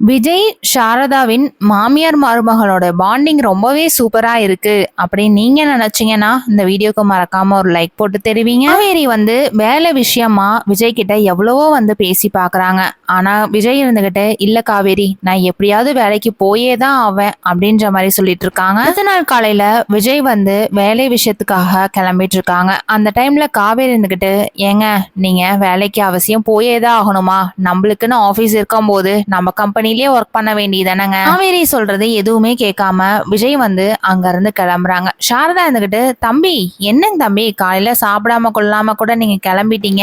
விஜய் சாரதாவின் மாமியார் மருமகளோட பாண்டிங் ரொம்பவே சூப்பராக இருக்கு. அப்படின்னு நீங்க நினைச்சீங்கன்னா இந்த வீடியோக்கு மறக்காம ஒரு லைக் போட்டு தெரிவிங்க. காவேரி வந்து வேலை விஷயமா விஜய் கிட்ட எவ்வளவோ வந்து பேசி பார்க்குறாங்க. ஆனா விஜய் இருந்துகிட்டு இல்ல காவேரி நான் எப்படியாவது வேலைக்கு போயே தான் ஆவேன் அப்படின்ற மாதிரி சொல்லிட்டு இருக்காங்க. அடுத்த நாள் காலையில விஜய் வந்து வேலை விஷயத்துக்காக கிளம்பிட்டு இருக்காங்க. அந்த டைம்ல காவேரி இருந்துகிட்டு ஏங்க நீங்க வேலைக்கு அவசியம் போயே தான் ஆகணுமா? நம்மளுக்குன்னு ஆஃபீஸ் இருக்கும்போது நம்ம கம்பெனி கம்பெனிலேயே ஒர்க் பண்ண வேண்டியதானங்க காவேரி சொல்றது எதுவுமே கேட்காம விஜய் வந்து அங்க இருந்து கிளம்புறாங்க. சாரதா இருந்துகிட்டு தம்பி என்னங்க தம்பி? காலையில சாப்பிடாம கொள்ளாம கூட நீங்க கிளம்பிட்டீங்க.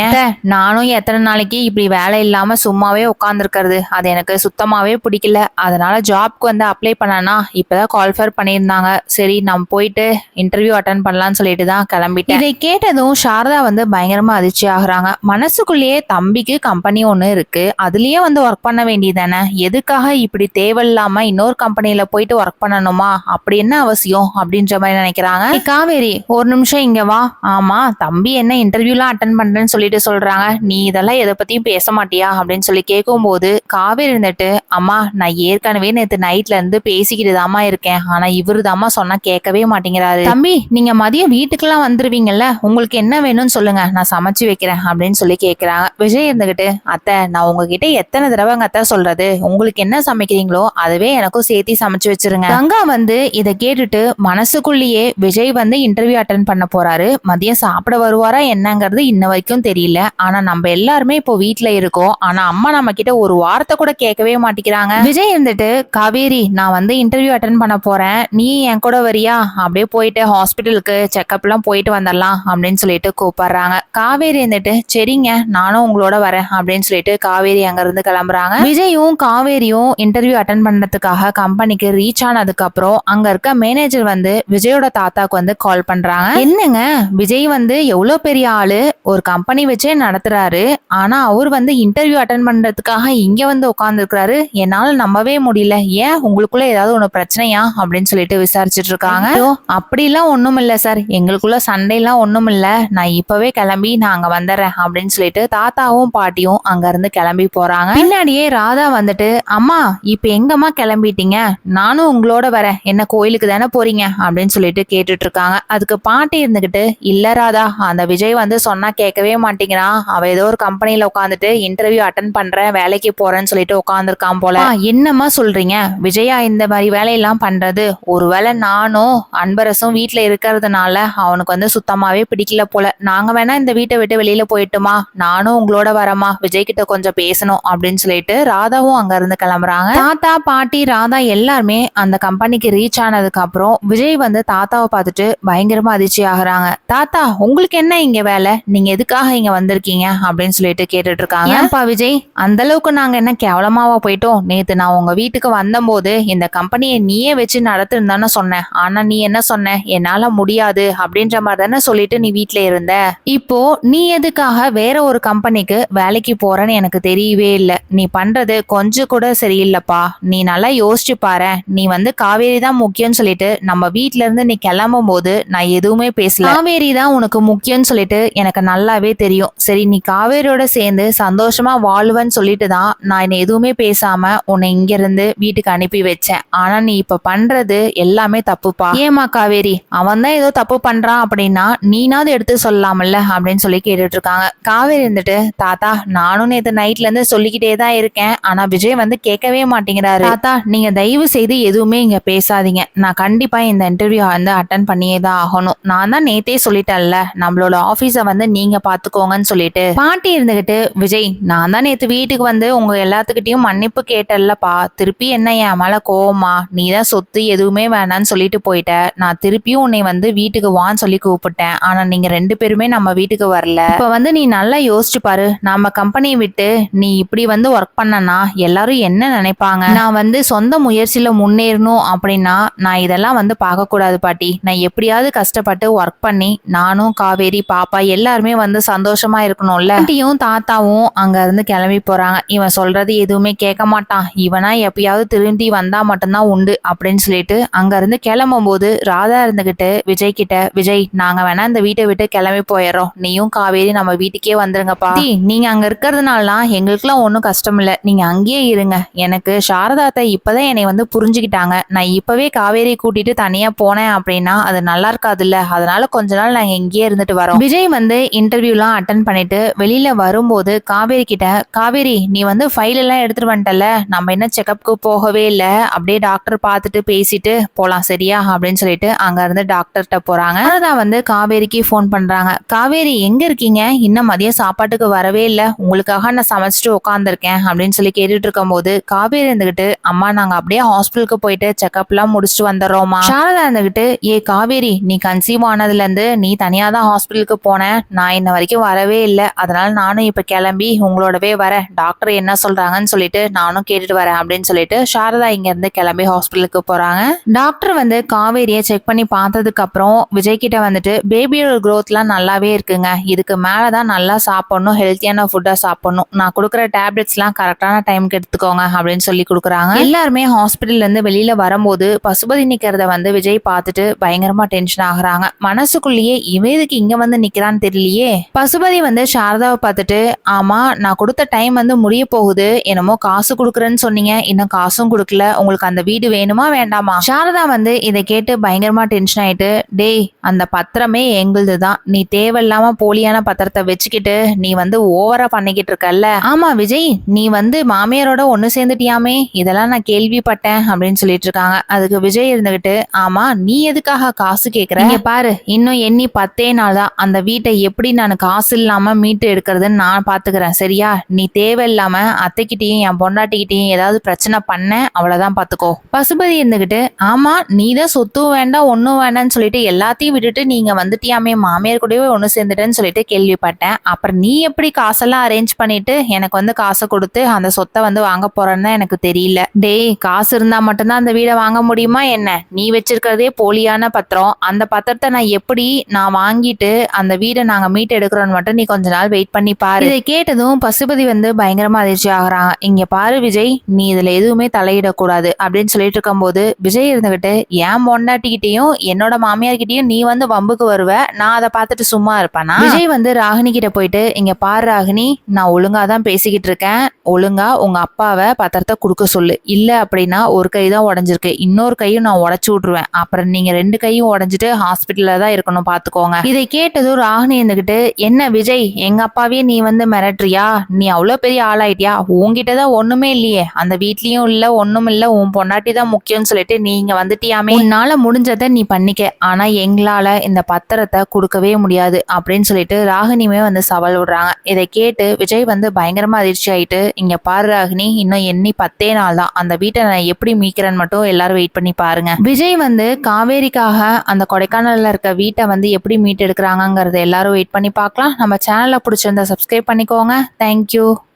நானும் எத்தனை நாளைக்கு இப்படி வேலை இல்லாம சும்மாவே உட்காந்துருக்கிறது அது எனக்கு சுத்தமாவே பிடிக்கல. அதனால ஜாப்க்கு வந்து அப்ளை பண்ணனா இப்பதான் கால்ஃபர் பண்ணியிருந்தாங்க. சரி நம்ம போயிட்டு இன்டர்வியூ அட்டன் பண்ணலாம்னு சொல்லிட்டு தான் கிளம்பிட்டேன். இதை கேட்டதும் சாரதா வந்து பயங்கரமா அதிர்ச்சி ஆகுறாங்க மனசுக்குள்ளேயே தம்பிக்கு கம்பெனி ஒன்று இருக்கு. அதுலயே வந்து ஒர்க் பண்ண வேண்டியதானே எதுக்காக இப்படி தேவையில்லாம இன்னொரு கம்பெனில போயிட்டு ஒர்க் பண்ணணுமா? அப்படி என்ன அவசியம்? அப்படின்ற மாதிரி நினைக்கிறாங்க. காவேரி ஒரு நிமிஷம் இங்க வா. ஆமா தம்பி என்ன இன்டர்வியூலாம் அட்டன் பண்றேன்னு சொல்லிட்டு சொல்றாங்க. நீ இதெல்லாம் எதை பத்தியும் பேச மாட்டியா? அப்படின்னு சொல்லி கேட்கும் போது காவேரி இருந்துட்டு அம்மா நான் ஏற்கனவே நேற்று நைட்ல இருந்து பேசிக்கிட்டு தாமா இருக்கேன். ஆனா இவரு தாம்மா சொன்னா கேட்கவே மாட்டேங்கிறாரு. தம்பி நீங்க மதியம் வீட்டுக்கெல்லாம் வந்துருவீங்கல்ல? உங்களுக்கு என்ன வேணும்னு சொல்லுங்க. நான் சமைச்சு வைக்கிறேன். அப்படின்னு சொல்லி கேக்குறாங்க. விஜய் இருந்துகிட்டு அத்தை நான் உங்ககிட்ட எத்தனை தடவைங்க அத்தை சொல்றது? உங்களுக்கு உங்களுக்கு என்ன சமைக்கிறீங்களோ அதுவே எனக்கும் சேர்த்து சமைச்சு வச்சிருங்க. கங்கா வந்து இதை கேட்டுட்டு மனசுக்குள்ளேயே விஜய் வந்து இன்டர்வியூ அட்டன் பண்ண போறாரு. மதியம் சாப்பிட வருவாரா என்னங்கிறது இன்ன வரைக்கும் தெரியல. ஆனா நம்ம எல்லாருமே இப்போ வீட்டுல இருக்கோம். ஆனா அம்மா நம்ம கிட்ட ஒரு வார்த்தை கூட கேட்கவே மாட்டேங்கிறாங்க. விஜய் இருந்துட்டு காவேரி நான் வந்து இன்டர்வியூ அட்டன் பண்ண போறேன். நீ என் கூட வரியா? அப்படியே போயிட்டு ஹாஸ்பிட்டலுக்கு செக்அப் எல்லாம் போயிட்டு வந்துடலாம். அப்படின்னு சொல்லிட்டு கூப்பிடுறாங்க. காவேரி இருந்துட்டு சரிங்க நானும் உங்களோட வரேன். அப்படின்னு சொல்லிட்டு காவேரி அங்க இருந்து கிளம்புறாங்க. விஜயும் காவேரியும் இன்டர்வியூ அட்டன் பண்றதுக்காக கம்பெனிக்கு ரீச் ஆனதுக்கு அப்புறம் அங்க இருக்க மேனேஜர் வந்து விஜயோட தாத்தாக்கு வந்து கால் பண்றாங்க. என்னங்க? விஜய் வந்து எவ்வளவு பெரிய ஆளு? ஒரு கம்பெனி வச்சே நடத்துறாரு. ஆனா அவர் வந்து இன்டர்வியூ அட்டன் பண்றதுக்காக இங்க வந்து உட்கார்ந்துருக்காரு என்னால நம்பவே முடியல. ஏன் உங்களுக்குள்ள ஏதாவது ஒண்ணு பிரச்சனையா? அப்படின்னு சொல்லிட்டு விசாரிச்சுட்டு இருக்காங்க. அப்படிலாம் ஒண்ணும் இல்ல சார் எங்களுக்குள்ள சண்டைலாம் ஒண்ணும் இல்ல. நான் இப்பவே கிளம்பி நான் அங்க வந்துடுறேன் அப்படின்னு சொல்லிட்டு தாத்தாவும் பாட்டியும் அங்க இருந்து கிளம்பி போறாங்க. பின்னாடியே ராதா வந்துட்டு அம்மா இப்ப எங்கம்மா கிளம்பிட்டீங்க? நானும் உங்களோட வரேன். என்ன கோயிலுக்கு தானே போறீங்க? அப்படின்னு சொல்லிட்டு கேட்டுட்டு இருக்காங்க அதுக்கு பாட்டி இருந்துகிட்டு இல்ல ராதா அந்த விஜய் வந்து சொன்னா கேட்கவே மாட்டேங்கிறான் அவ ஏதோ ஒரு கம்பெனியில உட்காந்துட்டு இன்டர்வியூ அட்டன் பண்றேன் வேலைக்கு போறேன்னு சொல்லிட்டு உட்காந்துருக்கான் போல. என்னம்மா சொல்றீங்க? விஜயா இந்த மாதிரி வேலையெல்லாம் பண்றது? ஒருவேளை நானும் அன்பரசும் வீட்டுல இருக்கிறதுனால அவனுக்கு வந்து சுத்தமாவே பிடிக்கல போல. நாங்க வேணா இந்த வீட்டை விட்டு வெளியில போயிட்டுமா? நானும் உங்களோட வரமா விஜய் கிட்ட கொஞ்சம் பேசணும். அப்படின்னு சொல்லிட்டு ராதாவும் அங்க இருந்து கிளம்புறாங்க. தாத்தா பாட்டி ராதா எல்லாருமே அந்த கம்பெனிக்கு ரீச் ஆனதுக்கு அப்புறம் விஜய் வந்து தாத்தாவை பார்த்துட்டு பயங்கரமா அதிர்ச்சி ஆகுறாங்க. தாத்தா உங்களுக்கு என்ன இங்க வேலை? நீங்க எதுக்காக இங்க வந்திருக்கீங்க? அப்படின்னு சொல்லிட்டு கேட்டுட்டு இருக்காங்க ஏன்பா விஜய்? அந்த அளவுக்கு நாங்க என்ன கேவலமாவா போயிட்டோம்? நேத்து நான் உங்க வீட்டுக்கு வந்தபோது இந்த கம்பெனியை நீயே வச்சு நடத்துன்னு தானே சொன்னேன். ஆனா நீ என்ன சொன்ன? என்னால முடியாது அப்படின்ற மாதிரி தானே சொல்லிட்டு நீ வீட்ல இருந்த. இப்போ நீ எதுக்காக வேற ஒரு கம்பெனிக்கு வேலைக்கு போறேன்னு எனக்கு தெரியவே இல்லை. நீ பண்றது கொஞ்சம் கூட சரியில்லைப்பா. நீ நல்லா யோசிச்சு பாரு. நீ வந்து காவேரி தான் முக்கியம்னு சொல்லிட்டு நம்ம வீட்ல இருந்து நீ கிளம்பும் போது நான் எதுவுமே பேசல. காவேரி தான் உனக்கு முக்கியம்னு சொல்லிட்டு எனக்கு நல்லாவே தெரியும். சரி நீ காவேரியோட சேர்ந்து சந்தோஷமா வாழ்வன்னு சொல்லிட்டு தான் நான் என்ன எதுவுமே பேசாம உன்னை இங்க இருந்து வீட்டுக்கு அனுப்பி வச்சேன். ஆனா நீ இப்ப பண்றது எல்லாமே தப்புப்பா. ஏமா காவேரி? அவன் தான் ஏதோ தப்பு பண்றான் அப்படின்னா நீனாவது எடுத்து சொல்லலாம்ல அப்படின்னு சொல்லி கேட்டுட்டு இருக்காங்க. காவேரி இருந்துட்டு தாத்தா நானும் நேற்று நைட்ல இருந்து சொல்லிக்கிட்டே தான் இருக்கேன். ஆனா விஜய் வந்து கேட்கவே மாட்டேங்கிறாரு. தாத்தா நீங்க தயவு செய்து எதுவுமே இங்க பேசாதீங்க. நான் கண்டிப்பா இந்த இன்டர்வியூ வந்து அட்டன் பண்ணியே தான் ஆகணும். நான் தான் நேத்தே சொல்லிட்டேன்ல நம்மளோட ஆபீஸ வந்து நீங்க பாத்துக்கோங்கன்னு சொல்லிட்டு. பாட்டி இருந்துகிட்டு விஜய் நான் தான் நேத்து வீட்டுக்கு வந்து உங்க எல்லாத்துக்கிட்டையும் மன்னிப்பு கேட்டல்லப்பா திருப்பி என்ன என் மேல கோவமா? நீ தான் சொத்து எதுவுமே வேணான்னு சொல்லிட்டு போயிட்ட. நான் திருப்பியும் உன்னை வந்து வீட்டுக்கு வான்னு சொல்லி கூப்பிட்டேன். ஆனா நீங்க ரெண்டு பேருமே நம்ம வீட்டுக்கு வரல. இப்ப வந்து நீ நல்லா யோசிச்சு பாரு. நம்ம கம்பெனியை விட்டு நீ இப்படி வந்து ஒர்க் பண்ணனா எல்லாரும் என்ன நினைப்பாங்க? நான் வந்து சொந்த முயற்சியில முன்னேறணும் அப்படின்னா நான் இதெல்லாம் வந்து பார்க்கக்கூடாது பாட்டி. நான் எப்படியாவது கஷ்டப்பட்டு ஒர்க் பண்ணி நானும் காவேரி பாப்பா எல்லாருமே வந்து சந்தோஷமா இருக்கணும்ல. பாட்டியும் தாத்தாவும் அங்க இருந்து கிளம்பி போறாங்க. இவன் சொல்றது எதுவுமே கேட்க மாட்டான். இவனா எப்பயாவது திரும்பி வந்தா மட்டும்தான் உண்டு அப்படின்னு சொல்லிட்டு அங்க இருந்து கிளம்பும் போது ராதா இருந்துகிட்டு விஜய் கிட்ட விஜய் நாங்க வேணா இந்த வீட்டை விட்டு கிளம்பி போயிடுறோம். நீயும் காவேரி நம்ம வீட்டுக்கே வந்துருங்கப்பா. நீங்க அங்க இருக்கிறதுனால எங்களுக்குலாம் ஒன்றும் கஷ்டம் இல்லை நீங்க அங்கேயே இருங்க இருங்க. எனக்கு சாரதாத்தை இப்போதான் என்னை வந்து புரிஞ்சுக்கிட்டாங்க. நான் இப்போவே காவேரி கூட்டிட்டு தனியா போனேன் அப்படின்னா அது நல்லா இருக்காதுல்ல. அதனால கொஞ்ச நாள் நாங்கள் இங்கேயே இருந்துட்டு வரோம். விஜய் வந்து இன்டர்வியூலாம் அட்டன் பண்ணிட்டு வெளியில வரும்போது காவேரி கிட்ட காவேரி நீ வந்து ஃபைல் எல்லாம் எடுத்துட்டு வந்துட்டல நம்ம என்ன செக்கப்புக்கு போகவே இல்லை. அப்படியே டாக்டர் பார்த்துட்டு பேசிட்டு போலாம் சரியா? அப்படின்னு சொல்லிட்டு அங்க இருந்து டாக்டர்கிட்ட போறாங்க. சாரதா வந்து காவேரிக்கு ஃபோன் பண்றாங்க. காவேரி எங்க இருக்கீங்க? இன்னும் மதியம் சாப்பாட்டுக்கு வரவே இல்லை. உங்களுக்காக நான் சமைச்சிட்டு உட்காந்துருக்கேன் அப்படின்னு சொல்லி கேட்டுட்டு போது காவேரி இருந்துகிட்டு அம்மா நாங்க அப்படியே ஹாஸ்பிட்டலுக்கு போயிட்டு செக்அப்லாம் முடிச்சுட்டு வந்துடுறோமா சாரதா இருந்துகிட்டு ஏ காவேரி நீ கன்சீவ் ஆனதுல இருந்து நீ தனியா தான் ஹாஸ்பிட்டலுக்கு போன. நான் இன்ன வரைக்கும் வரவே இல்லை. அதனால நானும் இப்ப கிளம்பி உங்களோடவே வரேன். டாக்டர் என்ன சொல்றாங்கன்னு சொல்லிட்டு நானும் கேட்டுட்டு வரேன் அப்படின்னு சொல்லிட்டு சாரதா இங்க இருந்து கிளம்பி ஹாஸ்பிட்டலுக்கு போறாங்க. டாக்டர் வந்து காவேரியை செக் பண்ணி பார்த்ததுக்கு அப்புறம் விஜய் கிட்ட வந்துட்டு பேபியோட க்ரோத்லாம் நல்லாவே இருக்குங்க. இதுக்கு மேலே தான் நல்லா சாப்பிடணும் ஹெல்த்தியான ஃபுட்டாக சாப்பிடணும். நான் கொடுக்குற டேப்லெட்ஸ்லாம் கரெக்டான டைம்க்கு வச்சுக்கோங்க அப்படின்னு சொல்லி கொடுக்குறாங்க. எல்லாருமே ஹாஸ்பிட்டல்ல இருந்து வெளியில வரும்போது பசுபதி நிக்கிறத வந்து விஜய் பார்த்துட்டு பயங்கரமா டென்ஷன் ஆகுறாங்க. மனசுக்குள்ளேயே இவன் எதுக்கு இங்க வந்து நிக்கிறான்னு தெரியலையே. பசுபதி வந்து சாரதாவை பார்த்துட்டு ஆமா நான் கொடுத்த டைம் வந்து முடிய போகுது. என்னமோ காசு கொடுக்குறேன்னு சொன்னீங்க. இன்னும் காசும் கொடுக்கல. உங்களுக்கு அந்த வீடு வேணுமா வேண்டாமா? சாரதா வந்து இதை கேட்டு பயங்கரமா டென்ஷன் ஆயிட்டு டேய் அந்த பத்திரமே எங்களுது தான் நீ தேவையில்லாம போலியான பத்திரத்தை வச்சுக்கிட்டு நீ வந்து ஓவரா பண்ணிக்கிட்டு இருக்கல்ல? ஆமா விஜய். நீ வந்து மாமியாரோட ஒன்று சேர்ந்துட்டியாமே? இதெல்லாம் நான் கேள்விப்பட்டேன் அப்படின்னு சொல்லிட்டு இருக்காங்க அதுக்கு விஜய் இருந்துகிட்டு ஆமா நீ எதுக்காக காசு கேட்குற இங்க பாரு இன்னும் எண்ணி பத்தே நாள் தான். அந்த வீட்டை எப்படி நான் காசு இல்லாம மீட்டு எடுக்கிறதுன்னு நான் பாத்துக்கிறேன் சரியா? நீ தேவையில்லாம அத்தைக்கிட்டையும் என் பொண்டாட்டிக்கிட்டையும் ஏதாவது பிரச்சனை பண்ண அவ்வளவுதான் பாத்துக்கோ. பசுபதி இருந்துகிட்டு ஆமா நீ தான் சொத்தும் வேண்டாம் ஒன்றும் வேண்டாம்னு சொல்லிட்டு எல்லாத்தையும் விட்டுட்டு நீங்க வந்துட்டியாமே மாமியார் கூடவே ஒன்று சேர்ந்துட்டேன்னு சொல்லிட்டு கேள்விப்பட்டேன். அப்புறம் நீ எப்படி காசெல்லாம் அரேஞ்ச் பண்ணிட்டு எனக்கு வந்து காசை கொடுத்து அந்த சொத்தை வந்து வாங்க போறேன்னு எனக்கு தெரியல. டேய் காசு இருந்தா மட்டும்தான் அந்த வீடை வாங்க முடியுமா என்ன? நீ வச்சிருக்கிறதே போலியான பத்திரம். அந்த பத்திரத்தை நான் எப்படி நான் வாங்கிட்டு அந்த வீடை நாங்க மீட் எடுக்கிறோன்னு மட்டும் நீ கொஞ்ச நாள் வெயிட் பண்ணி பாரு. இதை கேட்டதும் பசுபதி வந்து பயங்கரமா அதிர்ச்சி ஆகுறாங்க இங்க பாரு விஜய் நீ இதுல எதுவுமே தலையிடக்கூடாது அப்படின்னு சொல்லிட்டு இருக்கும்போது விஜய் இருந்துகிட்டு என் பொண்டாட்டிக்கிட்டையும் என்னோட மாமியார்கிட்டயும் நீ வந்து வம்புக்கு வருவ? நான் அதை பார்த்துட்டு சும்மா இருப்பேனா? விஜய் வந்து ராகினி கிட்ட போயிட்டு இங்க பாரு ராகினி நான் ஒழுங்கா தான் பேசிக்கிட்டு இருக்கேன். ஒழுங்கா உங்க அப்பாவை பத்திரத்தை கொடுக்க சொல்லு. இல்லை அப்படின்னா ஒரு கை தான் உடஞ்சிருக்கு. இன்னொரு கையும் நான் உடச்சி விட்டுருவேன். அப்புறம் நீங்க ரெண்டு கையும் உடஞ்சிட்டு ஹாஸ்பிட்டல்ல தான் இருக்கணும் பாத்துக்கோங்க. இதை கேட்டதும் ராகினி இருந்துகிட்டு என்ன விஜய் எங்க அப்பாவே நீ வந்து மிரட்டுறியா? நீ அவ்வளோ பெரிய ஆளாயிட்டியா? உங்ககிட்ட தான் ஒண்ணுமே இல்லையே. அந்த வீட்லயும் இல்ல ஒண்ணும் இல்ல. உன் பொண்டாட்டி தான் முக்கியம்னு சொல்லிட்டு நீங்க வந்துட்டியாமே. உன்னால முடிஞ்சதை நீ பண்ணிக்க. ஆனா எங்களால இந்த பத்திரத்தை கொடுக்கவே முடியாது. அப்படின்னு சொல்லிட்டு ராகினியுமே வந்து சவால் விடுறாங்க. இதை கேட்டு விஜய் வந்து பயங்கரமா அதிர்ச்சி ஆயிட்டு இங்க பாரு ராகினி இன்னும் எண்ணி பத்தே நாள் தான். அந்த வீட்டை நான் எப்படி மீக்கிறேன்னு மட்டும் எல்லாரும் வெயிட் பண்ணி பாருங்க. விஜய் வந்து காவேரிக்காக அந்த கொடைக்கானல்ல இருக்க வீட்டை வந்து எப்படி மீட் எடுக்கிறாங்கங்கிறத எல்லாரும் வெயிட் பண்ணி பார்க்கலாம். நம்ம சேனலை பிடிச்சிருந்தா சப்ஸ்கிரைப் பண்ணிக்கோங்க. தேங்க்யூ